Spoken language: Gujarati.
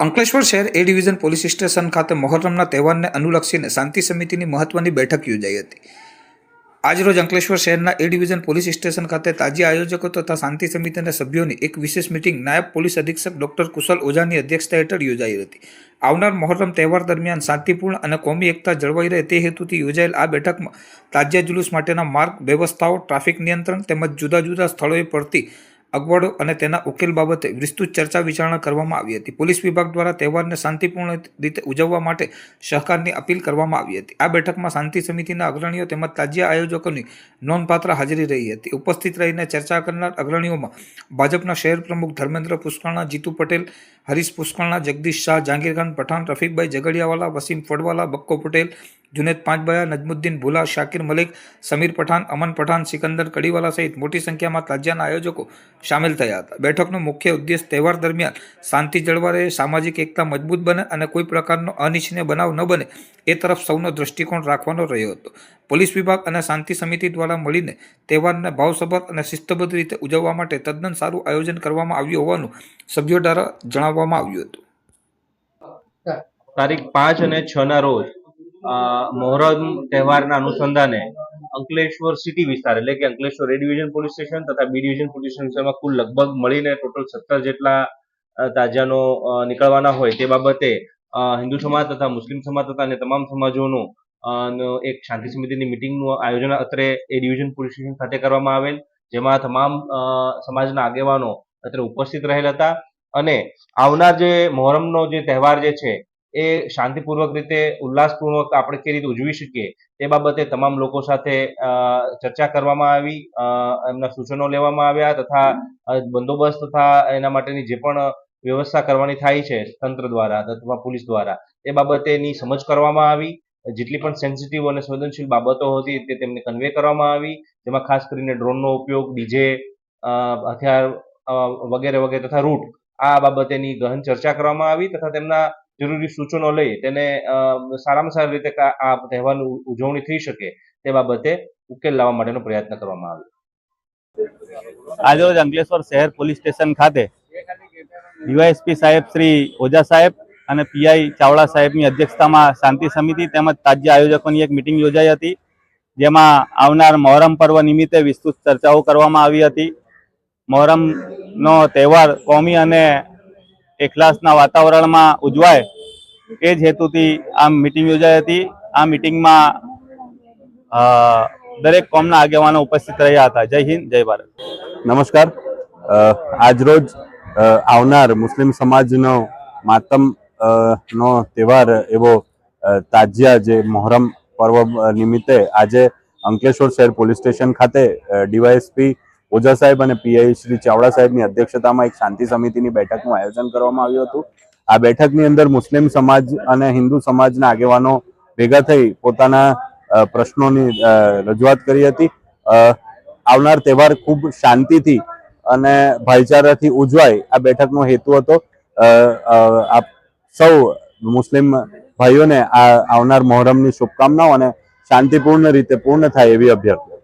અંકલેશ્વર શહેર એ ડિવિઝન પોલીસ સ્ટેશન ખાતે મોહરમના તહેવારને અનુલક્ષીને શાંતિ સમિતિની મહત્વની બેઠક યોજાઈ હતી. આજરોજ અંકલેશ્વર શહેરના એ ડિવિઝન પોલીસ સ્ટેશન ખાતે તાજી આયોજકો તથા શાંતિ સમિતિના સભ્યોની એક વિશેષ મિટિંગ નાયબ પોલીસ અધિક્ષક ડોક્ટર કુશલ ઓઝાની અધ્યક્ષતા હેઠળ યોજાઈ હતી. આવનાર મોહરમ તહેવાર દરમિયાન શાંતિપૂર્ણ અને કોમી એકતા જળવાઈ રહે તે હેતુથી યોજાયેલ આ બેઠકમાં તાજિયા જુલુસ માટેના માર્ગ વ્યવસ્થાઓ, ટ્રાફિક નિયંત્રણ તેમજ જુદા જુદા સ્થળોએ પડતી અગવડો અને તેના ઉકેલ બાબતે વિસ્તૃત ચર્ચા વિચારણા કરવામાં આવી હતી. પોલીસ વિભાગ દ્વારા તહેવારને શાંતિપૂર્ણ રીતે ઉજવવા માટે સહકારની અપીલ કરવામાં આવી હતી. આ બેઠકમાં શાંતિ સમિતિના અગ્રણીઓ તેમજ તાજિયા આયોજકોની નોંધપાત્ર હાજરી રહી હતી. ઉપસ્થિત રહીને ચર્ચા કરનાર અગ્રણીઓમાં ભાજપના શહેર પ્રમુખ ધર્મેન્દ્ર પુષ્કળના, જીતુ પટેલ, હરીશ પુષ્કળના, જગદીશ શાહ, જાંગીરખાન પઠાણ, રફીકભાઈ ઝઘડિયાવાલા, વસીમ ફડવાલા, બક્કો પટેલ જુનેદ પાંચબાયા, નજમુદ્દીન ભુલા, શાકિર મલિક, સમીર પઠાણ, અમન પઠાણ, સિકંદર કડીવાલા સહિત મોટી સંખ્યામાં તાજિયાના આયોજકો સામેલ થયા હતા. બેઠકનો મુખ્ય ઉદ્દેશ તહેવાર દરમિયાન શાંતિ જળવા રહે, સામાજિક એકતા મજબૂત બને અને કોઈ પ્રકારનો અનિચ્છનીય બનાવ ન બને એ તરફ સૌનો દ્રષ્ટિકોણ રાખવાનો રહ્યો હતો. પોલીસ વિભાગ અને શાંતિ સમિતિ દ્વારા મળીને તહેવારને ભાવસભર અને શિસ્તબદ્ધ રીતે ઉજવવા માટે તદ્દન સારું આયોજન કરવામાં આવ્યું હોવાનું સભ્યો દ્વારા જણાવવામાં આવ્યું હતું. તારીખ પાંચ અને છ ના રોજ મોહરમ તહેવારના અનુસંધાને અંકલેશ્વર સિટી વિસ્તાર, એટલે કે Ankleshwar A division police station તથા બી ડિવિઝન પોલીસ સ્ટેશનમાં કુલ લગભગ મળીને ટોટલ સત્તર જેટલા તાજાનો નીકળવાના હોય તે બાબતે હિન્દુ સમાજ તથા મુસ્લિમ સમાજ તથા અને તમામ સમાજોનું એક શાંતિ સમિતિની મિટિંગનું આયોજન અત્રે એ ડિવિઝન પોલીસ સ્ટેશન ખાતે કરવામાં આવેલ, જેમાં તમામ સમાજના આગેવાનો અત્રે ઉપસ્થિત રહેલ હતા. અને આવનાર જે મોહરમનો જે તહેવાર જે છે એ શાંતિપૂર્વક રીતે, ઉલ્લાસપૂર્વક આપણે કેવી રીતે ઉજવી શકીએ, તે બાબતે તમામ લોકો સાથે ચર્ચા કરવામાં આવી એમના સૂચનો લેવામાં આવ્યા તથા બંદોબસ્ત તથા એના માટેની જે પણ વ્યવસ્થા કરવાની થાય છે, તંત્ર દ્વારા અથવા પોલીસ દ્વારા, એ બાબતેની સમજ કરવામાં આવી. જેટલી પણ સેન્સિટિવ અને સંવેદનશીલ બાબતો હતી તે તેમને કન્વે કરવામાં આવી. જેમાં ખાસ કરીને ડ્રોનનો ઉપયોગ ડીજે હથિયાર વગેરે વગેરે તથા રૂટ આ બાબતેની ગહન ચર્ચા કરવામાં આવી તથા તેમના જરૂરી સૂચનો લઈ તેને સારામાં સારી રીતે આ તહેવારની ઉજવણી થઈ શકે તે બાબતે ઉકેલ લાવવા માટેનો પ્રયત્ન કરવામાં આવ્યો. આજરોજ અંકલેશ્વર શહેર પોલીસ સ્ટેશન ખાતે ડીવાયએસપી સાહેબ શ્રી ઓઝા સાહેબ અને પીઆઈ ચાવડા સાહેબની અધ્યક્ષતામાં શાંતિ સમિતિ તેમજ તાજ્ય આયોજકોની એક મિટિંગ યોજાઈ હતી, જેમાં આવનાર મોહરમ પર્વ નિમિત્તે વિસ્તૃત ચર્ચાઓ કરવામાં આવી હતી. મોહરમનો તહેવાર કોમી અને એકલાસના વાતાવરણમાં ઉજવાય, એ જ હેતુથી આ મિટિંગ યોજાઈ હતી. આ મિટિંગમાં દરેક કોમના આગેવાનો ઉપસ્થિત રહ્યા હતા. જય હિન્દ, જય ભારત. નમસ્કાર. આજરોજ આવનાર મુસ્લિમ સમાજનો માતમ નો તહેવાર એવો તાજિયા જે મોહરમ પર્વ નિમિત્તે આજે અંકલેશ્વર શહેર પોલીસ સ્ટેશન ખાતે ડીવાયએસપી ઓઝા સાહેબ અને પીઆઈ શ્રી ચાવડા સાહેબની અધ્યક્ષતામાં એક શાંતિ સમિતિની બેઠકનું આયોજન કરવામાં આવ્યું હતું. આ બેઠકની અંદર મુસ્લિમ સમાજ અને હિન્દુ સમાજના આગેવાનો ભેગા થઈ પોતાના પ્રશ્નોની રજૂઆત કરી હતી. આવનાર તહેવાર ખૂબ શાંતિથી અને ભાઈચારાથી ઉજવાય આ બેઠકનો હેતુ હતો. આપ સૌ મુસ્લિમ ભાઈઓને આ આવનાર મોહરમની શુભકામનાઓ અને શાંતિપૂર્ણ રીતે પૂર્ણ થાય એવી અભ્યર્થના.